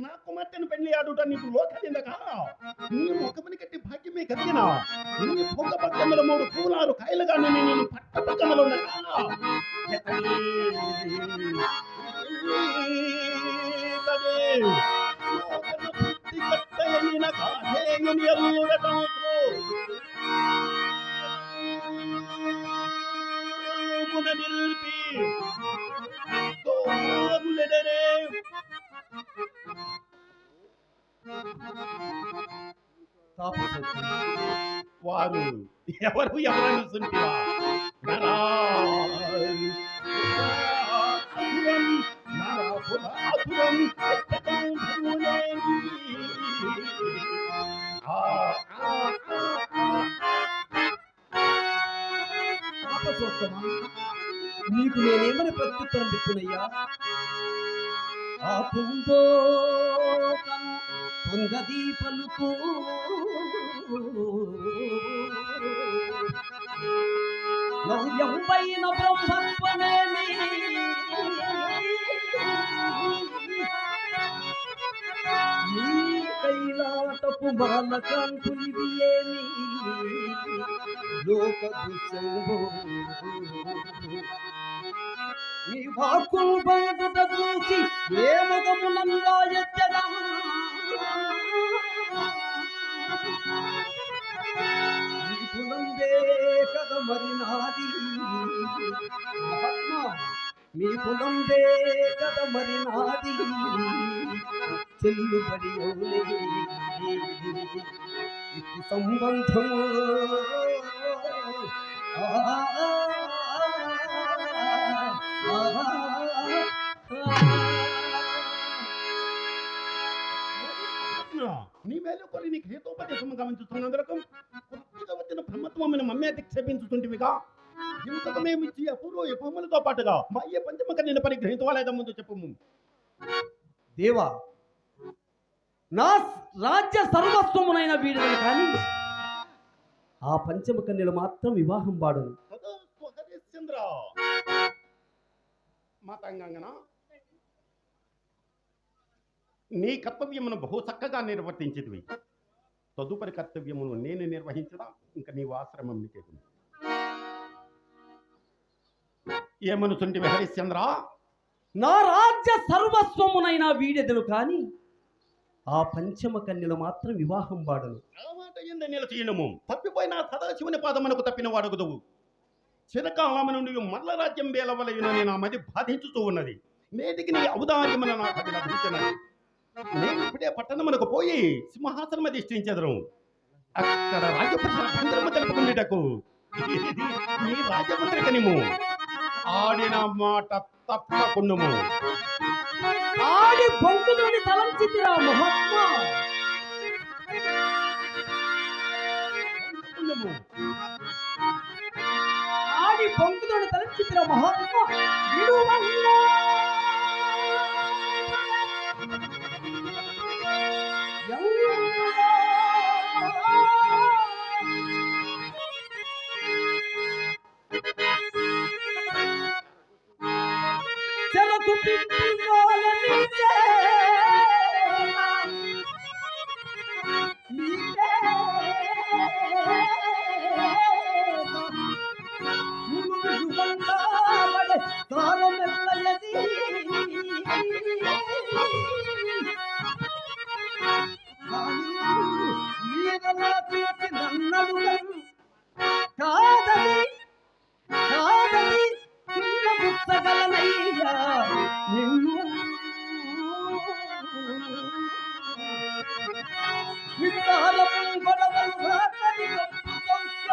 నా కుమార్తెను పెళ్ళి ఆడుట నీకు లోకలిందక నీ ముఖముని కట్టి భాగ్యమే కలిగిన నీ పొగ పక్కన మూడు పూలారు కాయలుగా నేను నేను పట్ట పక్కన ఉండక kabul ederim. Tapsın. Varu. Yavaru yavarusun diyor. Naral. Aturam. Narafula aturam. Apa soktu lan? నీకు నేనేమని ప్రత్యుత్తరం చెప్పునయ్యా? ఆ పుంబోకం పొంగది పలుకు నవ్యం పైన బ్రహ్మత్వమేమి నీ కైలాటపు మాల కాంతులివి ఏమి? లోక దుస్సంభో నీ వాక్కులు బయట చూసి ఏ మగములంగా ఎత్తగా కులంబే కథ మరి నాది. మహాత్మా మీ కులంబే కథ మరి నాది. చెల్లుబడి సంబంధము? నీ హేతోపదేశము గమనిస్తున్నందుకు కొద్దిగా వచ్చిన బ్రహ్మత్వమైన మమ్మేటి క్షేపించుతుంటివిగా ఇంతకమేమిచ్చి అపూర్వ యపములతో పాటుగా మా అయ్య పంచమక నిన్ను పరిగ్రహించవాలేదా ముందు చెప్పము. దేవా నా రాజ్య సర్వస్వమునైన వీడని కానీ ఆ పంచమ కన్యలు మాత్రం వివాహం తదాస్తు హరిశ్చంద్ర మాతాంగాంగన నీ కర్తవ్యమును బహు చక్కగా నిర్వర్తించిదివి తదుపరి కర్తవ్యమును నేను నిర్వహించదా ఇంకా నీవు ఆశ్రమం నీకే ఉంది. ఏమనుచుంటివి హరిశ్చంద్ర? నా రాజ్య సర్వస్వమునైన వీడెదను కానీ ఆ పంచమ కన్యలు మాత్రం వివాహం వాడను. నిలచీయనము తప్పిపోయిన సదాశివుని పాదమునకు తప్పిన వాడుకుదవు చిరకాలము నుండి మల్ల రాజ్యం వేలవలయున నేను ఆ మది బాధించుతూ ఉన్నది. నేటికి నీ ఔదార్యమున నాకు లభించినది నేను ఇప్పుడే పట్టణమునకు పోయి సింహాసనం అధిష్ఠించెదరు అక్కడ రాజప్రసాదము తెలుపుకునేటకు రాజమంత్రికనిము ఆడిన మాట తప్పకుండుము. ఆడి పొంకుదని తలంచితిరా మహాత్మా. ఆడి పొంకుదని తలంచితిరా మహాత్మా. tu pimpinole mite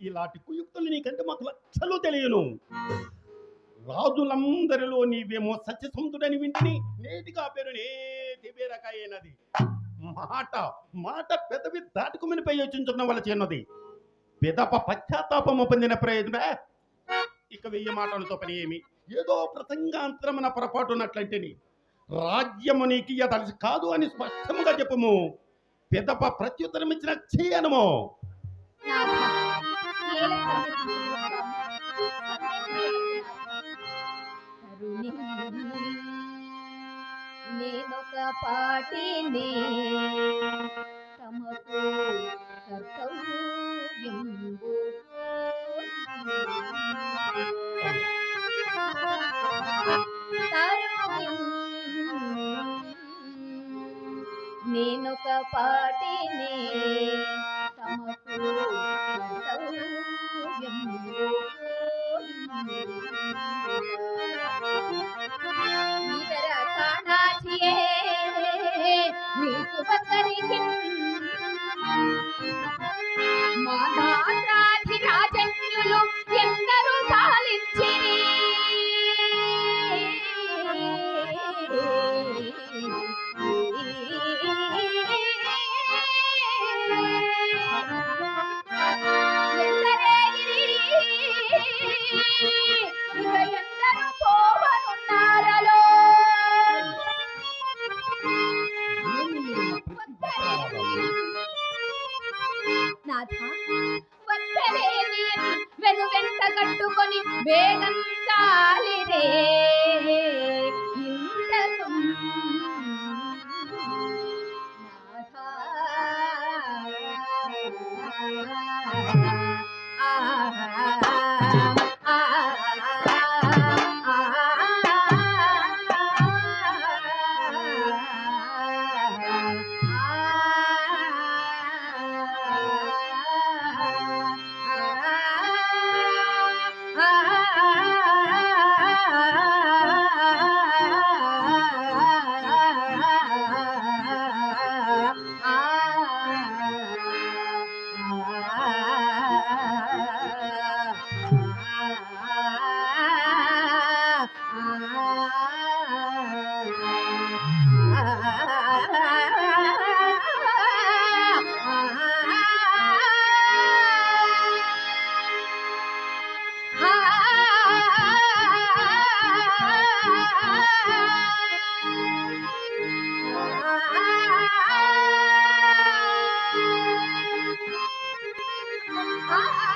ఇలాంటి కుయుక్తులు నీకంటే మాకు లక్షలు తెలియను. రాజులందరిలో నీవేమో సత్యసంతుడని వింటిని నేటిగా పేరు నేటివే రకమైనది మాట మాట పెదవి దాటుకుమని పై యోచించున్న వాళ్ళ చిన్నది పెదప పశ్చాత్తాపము పొందిన ప్రయోజనమే ఇక వెయ్యి మాటలతో పని ఏమి? ఏదో ప్రసంగాంతరమున పొరపాటున్నట్లంటిని రాజ్యము నీకు ఇయ్యదలసి కాదు అని స్పష్టముగా చెప్పుము. పెదప ప్రత్యుత్తరం ఇచ్చిన చేయనము. నేనొక పాటిని తమకు కర్తవ్యంబు నేనొక పాటిని తమకు నాథ? వత్తలేని వెను వెంట కట్టుకొని వేగం చాలిరే. Huh?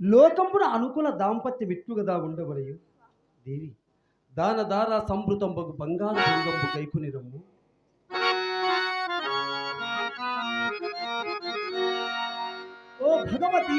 లోకంపున అనుకూల దాంపత్య విట్టుగదా ఉండబడయు దేవి దాన దార సంభృతంబకు బంగారు లింగంబు కైకుని రమ్ము ఓ భగవతి!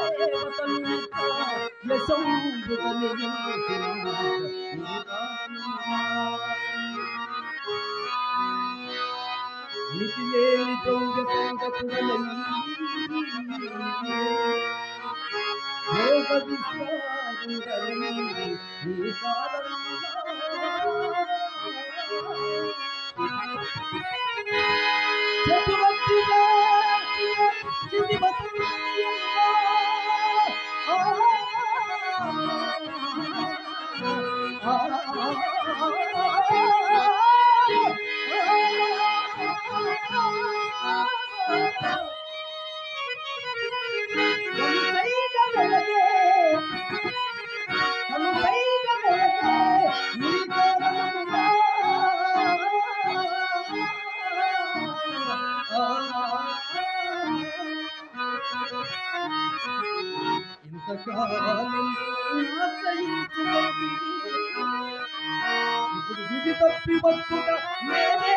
هي بوتل ۾ پئي اسو مندو بني جي نئين ٿي وڌيڪ نيڪا نما ఇప్పుడు విధి తప్పి నేనే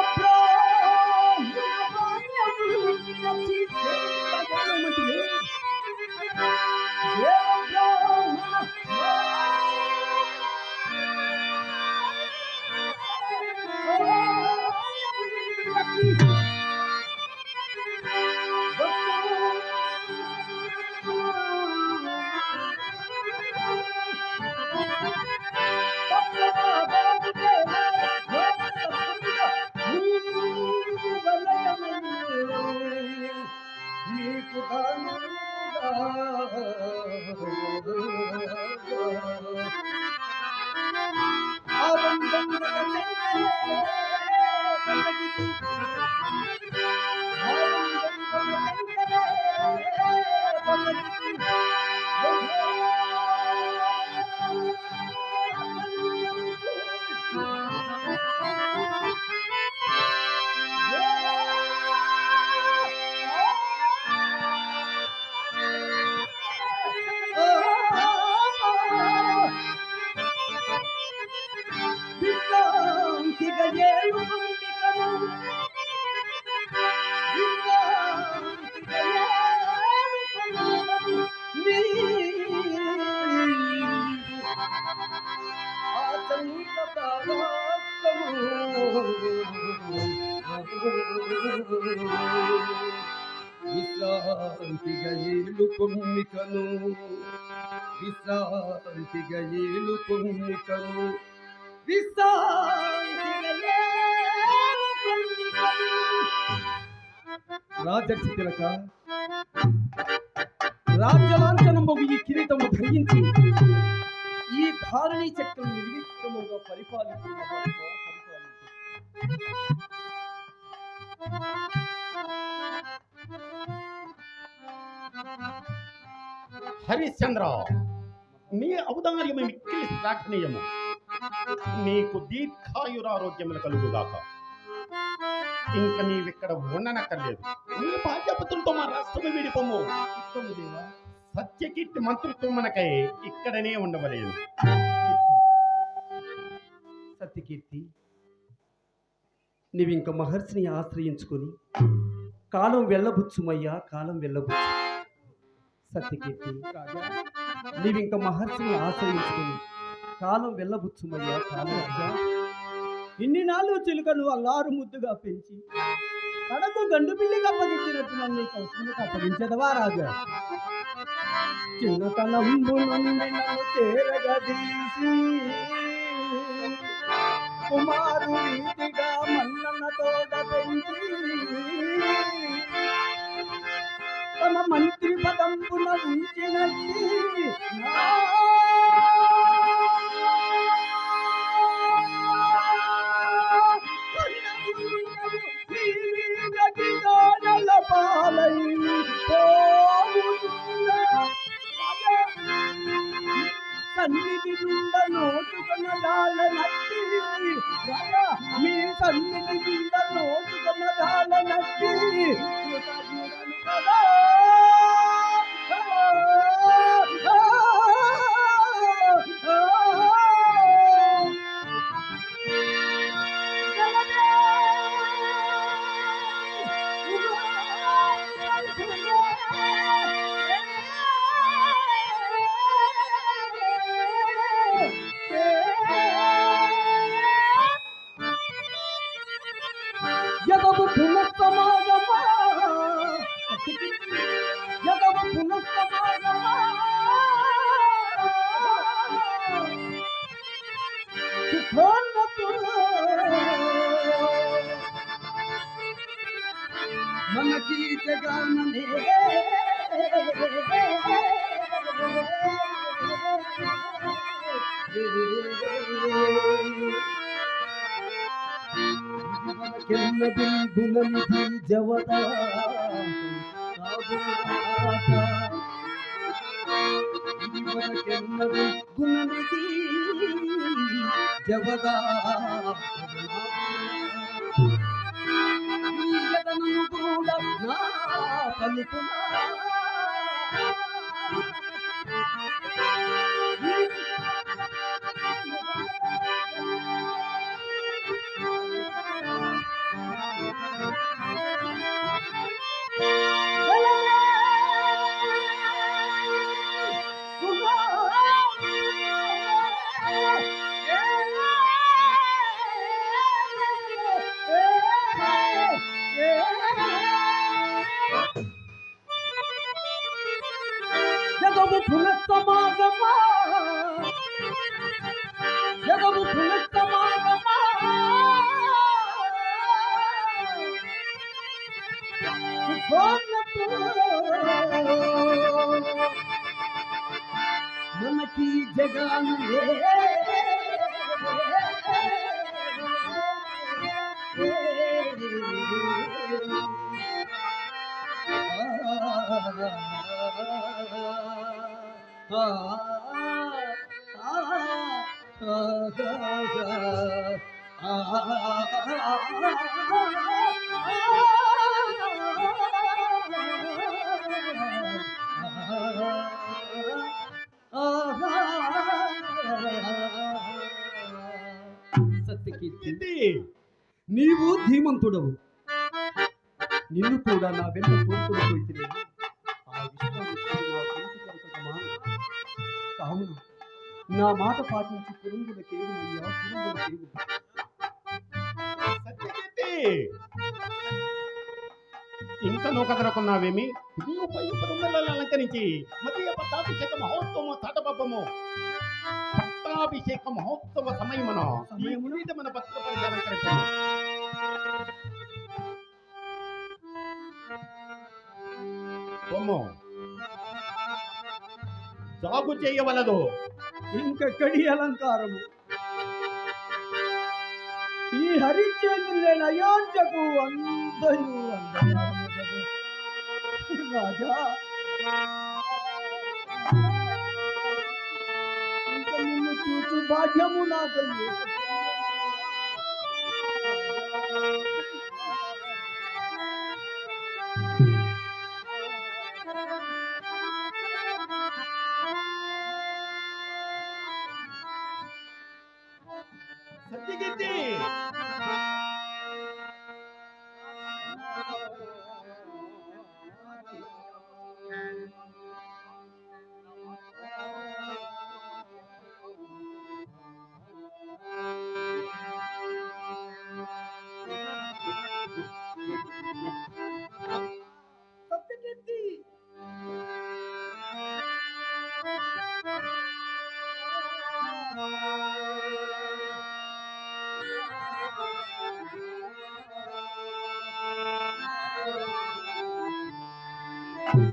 కొమ్మికను విశ్రాంతిగా ఏలు కొమ్మికను విశ్రాంతిగా రాజర్షి తిలక రాజ్యలాంఛనము ఈ కిరీటము ధరించి ఈ ధారణి చక్రం నిర్మితముగా పరిపాలించిన మహాత్మా, పరిపాలించు హరిశ్చంద్ర మీ ఔదార్యము మిక్కిలి శ్లాఘనీయము. నీకు దీర్ఘాయురారోగ్యములు కలుగుగాక. ఇంకా నీవిక్కడ ఉండనక్కర్లేదు. నీ భార్యాపుత్రులతో మా రాష్ట్రము విడిపోము. సత్యకీర్తి మంత్రిత్వం మనకై ఇక్కడనే ఉండవలేదు సత్యకీర్తి నీవింక మహర్షిని ఆశ్రయించుకొని కాలం వెళ్ళబుచ్చుమయ్యా కాలం వెళ్ళబుచ్చు. సత్యకీర్తి ఇంకా మహర్షిని ఆశ్రయించుకుని కాలం వెళ్ళబుచ్చుమయ్యా కాలం ఇన్ని నాలుగు చిలుకను అల్లారు ముద్దుగా పెంచి కడకు గండు పిల్లికి అప్పగించినట్టు నన్ను కౌశలకు అప్పగించదవా రాజా? చిన్నతనంబు నుండి నన్ను చేరగదీసి కుమారు రీతిగా మన్నన வாழ்கின்றன మనకి జగాననే కెన్నది గుణనిధి జవదా ఈయదనను కూడా నా పలుకునా की जॻामे हा हा సత్యకీర్తి నీవు ధీమంతుడవు. నిన్ను కూడా నా వెంట తోడుకుని పోయితే కావున నా మాట పాటించి పురుంగుల కేవుమయ్యా పురుగుల కేవు సత్యకీర్తి! పై పరుమలను అలంకరించి మధ్య పట్టాభిషేక మహోత్సవము తాటపప్పము పట్టాభిషేక మహోత్సవ సమయమున ఈ సమయమున? మన పత్ర పరిచారం జాగు చేయవలదు. ఇంకెక్కడి అలంకారము? ఈ హరిశ్చంద్రులైన అయోధ్యకు అందరూ राजा। भाग्यमुना करिए सत्य कीर्ति